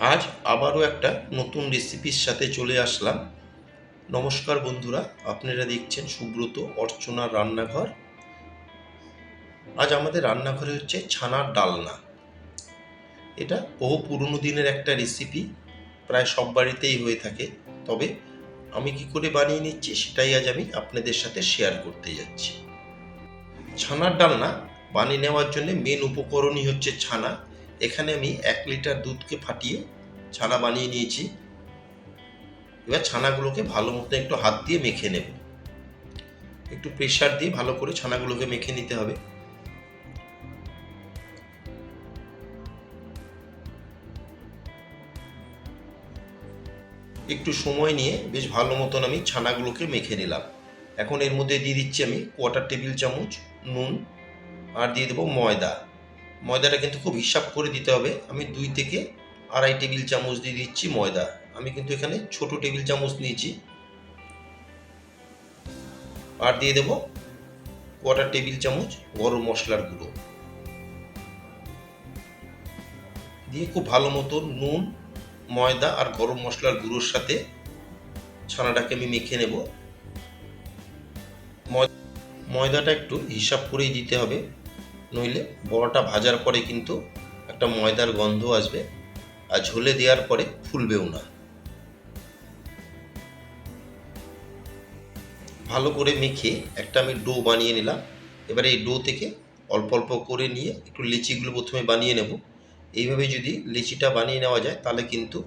আজ আবারও একটা নতুন রেসিপির সাথে চলে আসলাম। নমস্কার বন্ধুরা, আপনারা দেখছেন সুব্রত অর্চনার রান্নাঘর। আজ আমাদের রান্নাঘরে হচ্ছে ছানার ডালনা। এটা বহু পুরনো দিনের একটা রেসিপি, প্রায় সব বাড়িতেই হয়ে থাকে। তবে আমি কি করে বানিয়ে নিচ্ছি সেটাই আজ আমি আপনাদের সাথে শেয়ার করতে যাচ্ছি। ছানার ডালনা বানিয়ে নেওয়ার জন্য মেন উপকরণই হচ্ছে ছানা। এখানে আমি এক লিটার দুধকে ফাটিয়ে ছানা বানিয়ে নিয়েছি। এবার ছানাগুলোকে ভালো মতো একটু হাত দিয়ে মেখে নেব। একটু প্রেশার দিয়ে ভালো করে ছানাগুলোকে মেখে নিতে হবে। একটু সময় নিয়ে বেশ ভালো মতন আমি ছানাগুলোকে মেখে নিলাম। এখন এর মধ্যে দিয়ে দিচ্ছি আমি কোয়াটার টেবিল চামচ নুন আর দিয়ে দেবো ময়দা। ময়দাটা কিন্তু খুব হিসাব করে দিতে হবে। আমি দুই থেকে আড়াই টেবিল চামচ দিয়ে দিচ্ছি ময়দা। আমি কিন্তু এখানে ছোট টেবিল চামচ নিয়েছি। আর দিয়ে দেবো কোয়ার্টার টেবিল চামচ গরম মশলার গুঁড়ো। দিয়ে খুব ভালো মতো নুন, ময়দা আর গরম মশলার গুঁড়োর সাথে ছানাটাকে আমি মেখে নেব। ময়দাটা একটু হিসাব করেই দিতে হবে। নইলে বড়াটা ভাজার পরে কিন্তু একটা ময়দার গন্ধ আসবে আর ঝোলে দেওয়ার পরে ফুলবেও না। ভালো করে মেখে একটা আমি ডো বানিয়ে নিলাম। এবারে এই ডো থেকে অল্প অল্প করে নিয়ে একটু লিচিগুলো প্রথমে বানিয়ে নেব। এইভাবে যদি লিচিটা বানিয়ে নেওয়া যায় তাহলে কিন্তু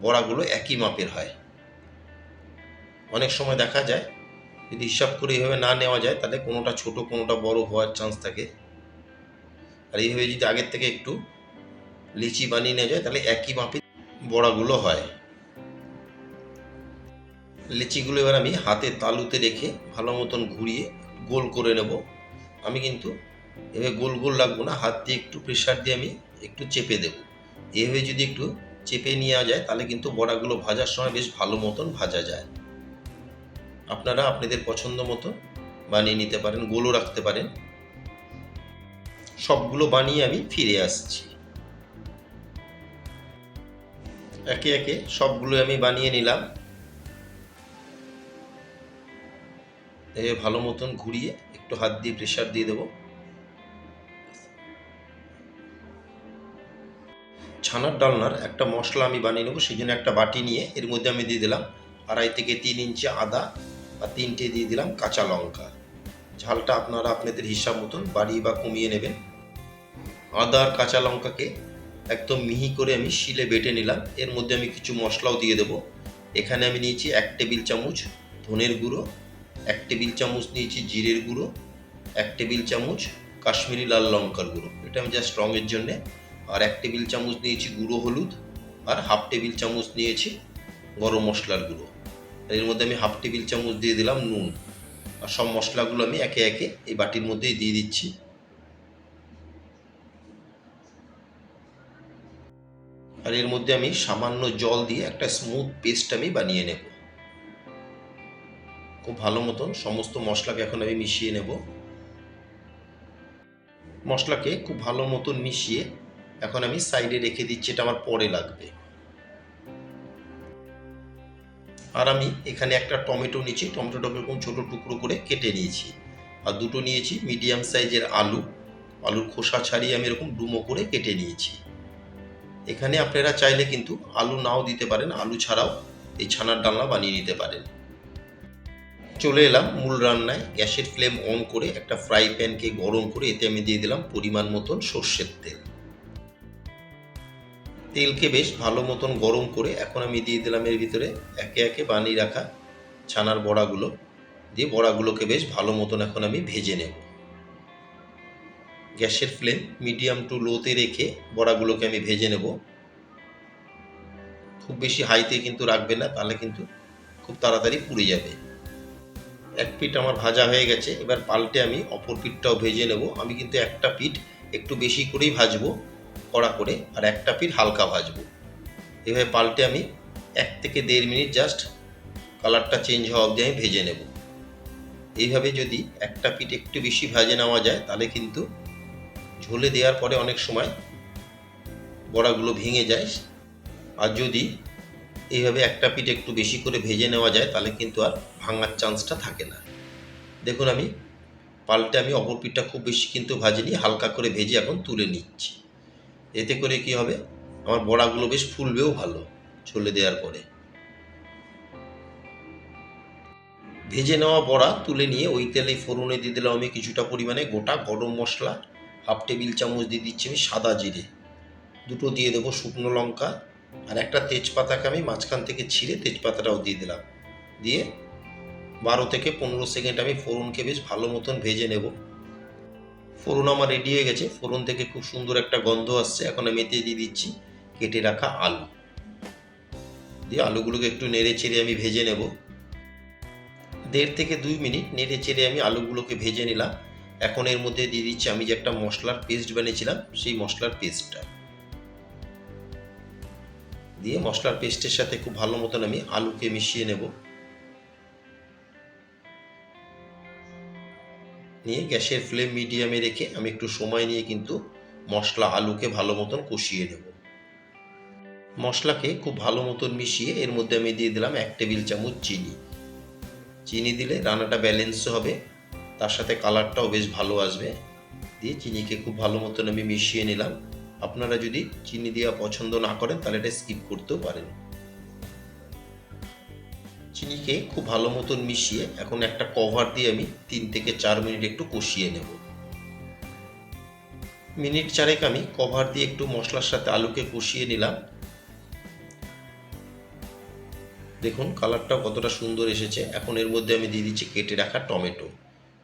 বড়াগুলো একই মাপের হয়। অনেক সময় দেখা যায়, যদি হিসাব করে এইভাবে না নেওয়া যায় তাহলে কোনোটা ছোট কোনোটা বড় হওয়ার চান্স থাকে। আর এইভাবে যদি আগের থেকে একটু লিচি বানিয়ে নেওয়া যায়, তাহলে একই মাপে বড়াগুলো হয়। লিচিগুলো এবার আমি হাতে তালুতে রেখে ভালো মতন ঘুরিয়ে গোল করে নেব। আমি কিন্তু এভাবে গোল গোল রাখব না, হাত দিয়ে একটু প্রেশার দিয়ে আমি একটু চেপে দেব। এভাবে যদি একটু চেপে নেওয়া যায়, তাহলে কিন্তু বড়াগুলো ভাজার সময় বেশ ভালো মতন ভাজা যায়। আপনারা আপনাদের পছন্দ মতো বানিয়ে নিতে পারেন, গোলও রাখতে পারেন। সবগুলো বানিয়ে আমি ফিরে আসছি। একে একে সবগুলো আমি বানিয়ে নিলাম। এ ভালো মতন ঘুরিয়ে একটু হাত দিয়ে প্রেশার দিয়ে দেবো। ছানার ডালনার একটা মশলা আমি বানিয়ে নেব, সেই জন্য একটা বাটি নিয়ে এর মধ্যে আমি দিয়ে দিলাম আড়াই থেকে তিন ইঞ্চি আদা আর তিনটে দিয়ে দিলাম কাঁচা লঙ্কা। ঝালটা আপনারা আপনাদের হিসাব মতন বাড়িয়ে বা কমিয়ে নেবেন। আদা আর কাঁচা লঙ্কাকে একদম মিহি করে আমি শিলে বেটে নিলাম। এর মধ্যে আমি কিছু মশলাও দিয়ে দেবো। এখানে আমি নিয়েছি এক টেবিল চামচ ধনের গুঁড়ো, এক টেবিল চামচ নিয়েছি জিরের গুঁড়ো, এক টেবিল চামচ কাশ্মীরি লাল লঙ্কার গুঁড়ো। এটা আমি জাস্ট রঙের জন্যে। আর এক টেবিল চামচ নিয়েছি গুঁড়ো হলুদ। আর হাফ টেবিল চামচ নিয়েছি গরম মশলার গুঁড়ো। এর মধ্যে আমি হাফ টেবিল চামচ দিয়ে দিলাম নুন। আর সব মশলাগুলো আমি একে একে এই বাটির মধ্যেই দিয়ে দিচ্ছি। আর এর মধ্যে আমি সামান্য জল দিয়ে একটা স্মুথ পেস্ট আমি বানিয়ে নেব। খুব ভালো মতন সমস্ত মশলাকে এখন আমি মিশিয়ে নেব। মশলাকে খুব ভালো মতন মিশিয়ে এখন আমি সাইডে রেখে দিচ্ছি, এটা আমার পরে লাগবে। আর আমি এখানে একটা টমেটো নিয়েছি টমেটোটাকে এরকম ছোটো টুকরো করে কেটে নিয়েছি। আর দুটো নিয়েছি মিডিয়াম সাইজের আলু। আলুর খোসা ছাড়িয়ে আমি এরকম ডুমো করে কেটে নিয়েছি। এখানে আপনারা চাইলে কিন্তু আলু নাও দিতে পারেন, আলু ছাড়াও এই ছানার ডালনা বানিয়ে নিতে পারেন। চলে এলাম মূল রান্নায়। গ্যাসের ফ্লেম অন করে একটা ফ্রাই প্যানকে গরম করে এতে আমি দিয়ে দিলাম পরিমাণ মতন সর্ষের তেল। তেলকে বেশ ভালো মতন গরম করে এখন আমি দিয়ে দিলাম এর ভিতরে একে একে বানিয়ে রাখা ছানার বড়াগুলো। দিয়ে বড়াগুলোকে বেশ ভালো মতন এখন আমি ভেজে নেব। গ্যাসের ফ্লেম মিডিয়াম টু লোতে রেখে বড়াগুলোকে আমি ভেজে নেব। খুব বেশি হাইতে কিন্তু রাখবে না, তাহলে কিন্তু খুব তাড়াতাড়ি পুড়ে যাবে। এক পিঠ আমার ভাজা হয়ে গেছে, এবার পাল্টে আমি অপর পিঠটাও ভেজে নেব। আমি কিন্তু একটা পিঠ একটু বেশি করেই ভাজবো। কড়া করে আর একটা পিঠ হালকা ভাজবো। এভাবে পাল্টে আমি এক থেকে দেড় মিনিট জাস্ট কালারটা চেঞ্জ হওয়া অবধি আমি ভেজে নেব। এইভাবে যদি একটা পিঠ একটু বেশি ভাজে নেওয়া যায়, তাহলে কিন্তু ঝোলে দেওয়ার পরে অনেক সময় বড়াগুলো ভেঙে যায়। আর যদি এইভাবে একটা পিঠ একটু বেশি করে ভেজে নেওয়া যায়, তাহলে কিন্তু আর ভাঙার চান্সটা থাকে না। দেখুন আমি, পাল্টে আমি অপর পিঠটা খুব বেশি কিন্তু ভাজিনি, হালকা করে ভেজে এখন তুলে নিচ্ছি। এতে করে কি হবে? আমার বড়াগুলো বেশ ফুলবেও ভালো, ছলে দেওয়ার পরে। ভেজে নেওয়া বড়া তুলে নিয়ে ওই তেলে ফোড়নে দিয়ে দিলাম আমি কিছুটা পরিমাণে গোটা গরম মশলা। হাফ টেবিল চামচ দিয়ে দিচ্ছি আমি সাদা জিরে। দুটো দিয়ে দেবো শুকনো লঙ্কা আর একটা তেজপাতাকে আমি মাঝখান থেকে ছিঁড়ে তেজপাতাটাও দিয়ে দিলাম। দিয়ে বারো থেকে পনেরো সেকেন্ড আমি ফোড়নকে বেশ ভালো মতন ভেজে নেব। ফোড়ন আমার রেডি হয়ে গেছে। ফোড়ন থেকে খুব সুন্দর একটা গন্ধ আসছে। এখন আমি এতে দিয়ে দিচ্ছি, কেটে রাখা আলু। দিয়ে আলুগুলোকে একটু নেড়ে চেড়ে আমি ভেজে নেব। দেড় থেকে দুই মিনিট নেড়ে চেড়ে আমি আলুগুলোকে ভেজে নিলাম। এখন এর মধ্যে দিয়ে দিচ্ছি, আমি যে একটা মশলার পেস্ট বানিয়েছিলাম, সেই মশলার পেস্টটা দিয়ে মশলার পেস্টের সাথে খুব ভালো মতন আমি আলুকে মিশিয়ে নেব। নিয়ে গ্যাসের ফ্লেম মিডিয়ামে রেখে আমি একটু সময় নিয়ে কিন্তু মশলা আলুকে ভালো মতন কষিয়ে নেব। মশলাকে খুব ভালো মতন মিশিয়ে এর মধ্যে আমি দিয়ে দিলাম এক টেবিল চামচ চিনি। চিনি দিলে রান্নাটা ব্যালেন্স হবে, তার সাথে কালারটাও বেশ ভালো আসবে। দিয়ে চিনিকে খুব ভালো মতন আমি মিশিয়ে নিলাম। আপনারা যদি চিনি দেওয়া পছন্দ না করেন তাহলে এটা স্কিপ করতেও পারেন। চিনিকে খুব ভালো মতন মিশিয়ে এখন একটা কভার দিয়ে আমি তিন থেকে চার মিনিট একটু কষিয়ে নেব। মিনিট চারেক আমি কভার দিয়ে একটু মশলার সাথে আলুকে কষিয়ে নিলাম। দেখুন কালারটা কতটা সুন্দর এসেছে। এখন এর মধ্যে আমি দিয়ে দিচ্ছি কেটে রাখা টমেটো।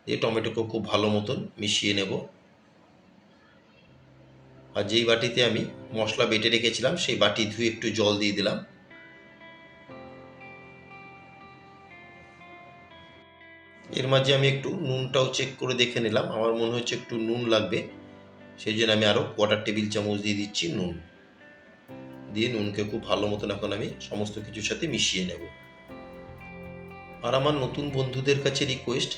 এই টমেটোকে খুব ভালো মতন মিশিয়ে নেব। আর যেই বাটিতে আমি মশলা বেটে রেখেছিলাম, সেই বাটি ধুয়ে একটু জল দিয়ে দিলাম। এর মাঝে আমি একটু নুনটাও চেক করে দেখে নিলাম। আমার মনে হচ্ছে একটু নুন লাগবে। সেই জন্য আমি আরও কোয়ার্টার টেবিল চামচ দিয়ে দিচ্ছি নুন। দিয়ে নুনকে খুব ভালো মতন এখন আমি সমস্ত কিছুর সাথে মিশিয়ে নেব। আর আমার নতুন বন্ধুদের কাছে রিকোয়েস্ট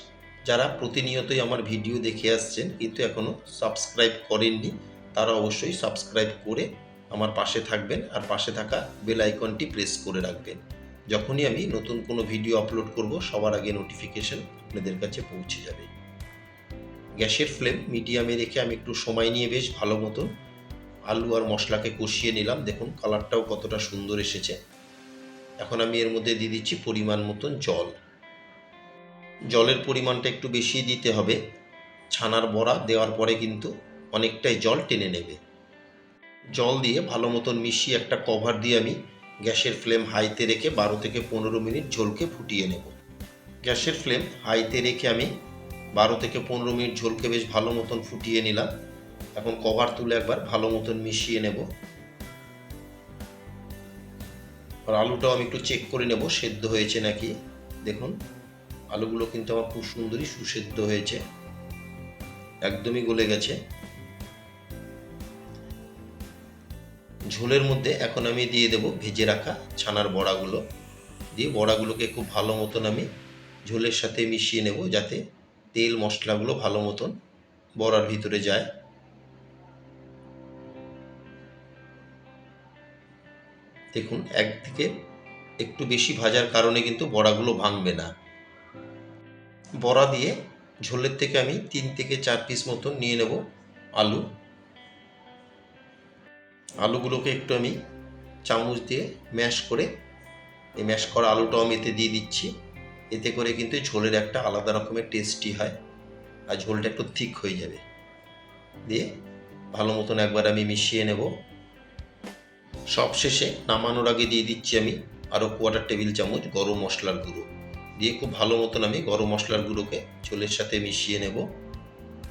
যারা প্রতিনিয়তই আমার ভিডিও দেখে আসছেন, কিন্তু এখনও সাবস্ক্রাইব করেননি, তারা অবশ্যই সাবস্ক্রাইব করে আমার পাশে থাকবেন আর পাশে থাকা বেল আইকনটি প্রেস করে রাখবেন। যখনই আমি নতুন কোনো ভিডিও আপলোড করব, সবার আগে নোটিফিকেশন আপনাদের কাছে পৌঁছে যাবে। গ্যাসের ফ্লেম মিডিয়ামে রেখে আমি একটু সময় নিয়ে বেশ ভালো মতন আলু আর মশলাকে কষিয়ে নিলাম। দেখুন কালারটাও কতটা সুন্দর এসেছে। এখন আমি এর মধ্যে দিয়ে দিচ্ছি পরিমাণ মতন জল। জলের পরিমাণটা একটু বেশি দিতে হবে। ছানার বড়া দেওয়ার পরে কিন্তু অনেকটাই জল টেনে নেবে। জল দিয়ে ভালো মতন মিশিয়ে একটা কভার দিয়ে আমি গ্যাসের ফ্লেম হাইতে রেখে বারো থেকে পনেরো মিনিট ঝোলকে ফুটিয়ে নেব। গ্যাসের ফ্লেম হাইতে রেখে আমি বারো থেকে পনেরো মিনিট ঝোলকে বেশ ভালো মতন ফুটিয়ে নিলাম এখন কভার তুলে একবার ভালো মতন মিশিয়ে নেব। আর আলুটাও আমি একটু চেক করে নেব, সেদ্ধ হয়েছে নাকি? দেখুন, আলুগুলো কিন্তু আমার খুব সুন্দরই সুসেদ্ধ হয়েছে। একদমই গলে গেছে। ঝোলের মধ্যে এখন আমি দিয়ে দেব ভেজে রাখা ছানার বড়াগুলো। দিয়ে বড়াগুলোকে খুব ভালো মতন আমি ঝোলের সাথে মিশিয়ে নেব যাতে তেল মশলাগুলো ভালো মতন বড়ার ভিতরে যায়। দেখুন, একদিকে একটু বেশি ভাজার কারণে কিন্তু বড়াগুলো ভাঙবে না। বড়া দিয়ে ঝোলের থেকে আমি তিন থেকে চার পিস মতন নিয়ে নেব আলু। আলুগুলোকে একটু আমি চামচ দিয়ে ম্যাশ করে, এই ম্যাশ করা আলুটাও আমি এতে দিয়ে দিচ্ছি। এতে করে কিন্তু ঝোলের একটা আলাদা রকমের টেস্টি হয় আর ঝোলটা একটু থিক হয়ে যাবে। দিয়ে ভালো মতন একবার আমি মিশিয়ে নেব। সব শেষে নামানোর আগে দিয়ে দিচ্ছি আমি আরও কোয়াটার টেবিল চামচ গরম মশলার গুঁড়ো। দিয়ে খুব ভালো মতন আমি গরম মশলার গুঁড়োকে ঝোলের সাথে মিশিয়ে নেব।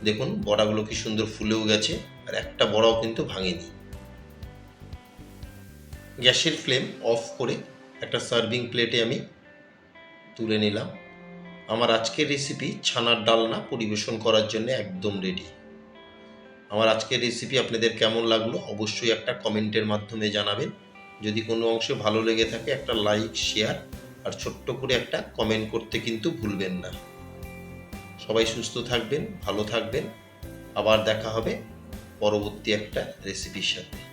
দেখুন বড়াগুলো কি সুন্দর ফুলেও গেছে আর একটা বড়াও কিন্তু ভাঙেনি। গ্যাসের ফ্লেম অফ করে একটা সার্ভিং প্লেটে আমি তুলে নিলাম। আমার আজকের রেসিপি ছানার ডালনা পরিবেশন করার জন্য একদম রেডি আমার আজকের রেসিপি আপনাদের কেমন লাগল অবশ্যই একটা কমেন্টের মাধ্যমে জানাবেন। যদি কোনো অংশে ভালো লেগে থাকে, একটা লাইক শেয়ার আর ছোট্ট করে একটা কমেন্ট করতে কিন্তু ভুলবেন না। সবাই সুস্থ থাকবেন, ভালো থাকবেন। আবার দেখা হবে পরবর্তী একটা রেসিপির সাথে।